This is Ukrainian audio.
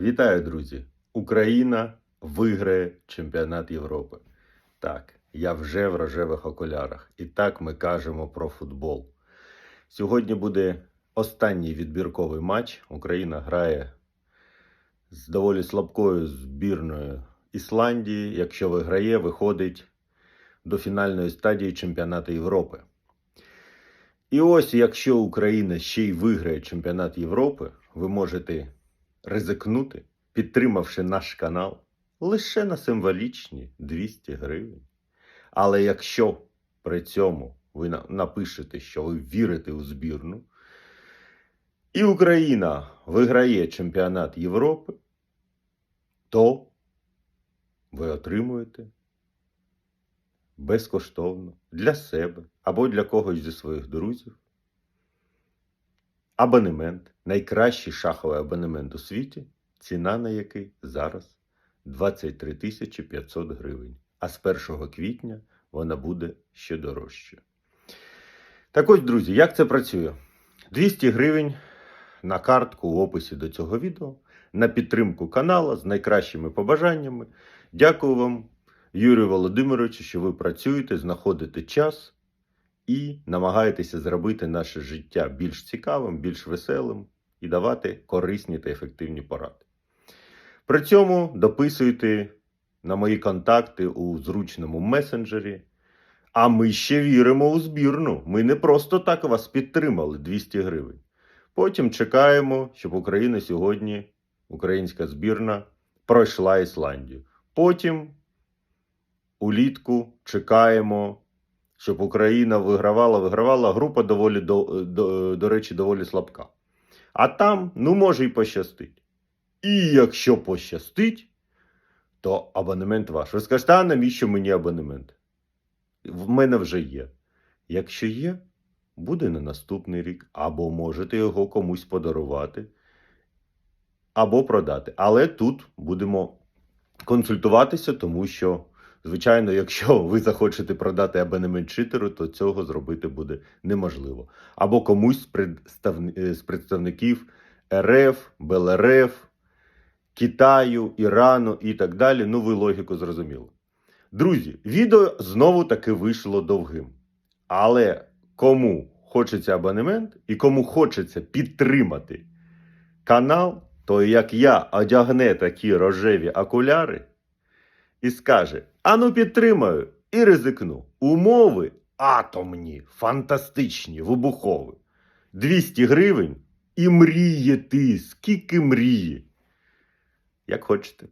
Вітаю, друзі! Україна виграє чемпіонат Європи. Так, я вже в рожевих окулярах. І так ми кажемо про футбол. Сьогодні буде останній відбірковий матч. Україна грає з доволі слабкою збірною Ісландії. Якщо виграє, виходить до фінальної стадії чемпіонату Європи. І ось, якщо Україна ще й виграє чемпіонат Європи, ви можете ризикнути, підтримавши наш канал лише на символічні 200 гривень. Але якщо при цьому ви напишете, що ви вірите у збірну, і Україна виграє чемпіонат Європи, то ви отримуєте безкоштовно для себе або для когось зі своїх друзів абонемент, найкращий шаховий абонемент у світі, ціна на який зараз 23 тисячі 500 гривень. А з 1 квітня вона буде ще дорожче. Так ось, друзі, як це працює? 200 гривень на картку в описі до цього відео на підтримку канала з найкращими побажаннями. Дякую вам, Юрію Володимировичу, що ви працюєте, знаходите час і намагаєтеся зробити наше життя більш цікавим, більш веселим і давати корисні та ефективні поради. При цьому дописуйте на мої контакти у зручному месенджері. А ми ще віримо у збірну. Ми не просто так вас підтримали 200 гривень. Потім чекаємо, щоб Україна сьогодні, українська збірна, пройшла Ісландію. Потім улітку чекаємо, щоб Україна вигравала, вигравала. Група доволі до, до, до речі, доволі слабка. А там, ну, може, і пощастить. І якщо пощастить, то абонемент ваш. Ви скажете, а навіщо мені абонемент? В мене вже є. Якщо є, буде на наступний рік, або можете його комусь подарувати, або продати. Але тут будемо консультуватися, тому що, звичайно, якщо ви захочете продати абонемент читеру, то цього зробити буде неможливо. Або комусь з е, представників РФ, БЛРФ, Китаю, Ірану і так далі. Ну, ви логіку зрозуміли. Друзі, відео знову таки вийшло довгим. Але кому хочеться абонемент і кому хочеться підтримати канал, то як я одягне такі рожеві окуляри і скаже: Ану підтримаю і ризикну. Умови атомні, фантастичні, вибухові. 200 гривень і мріє ти, скільки мріє. Як хочете.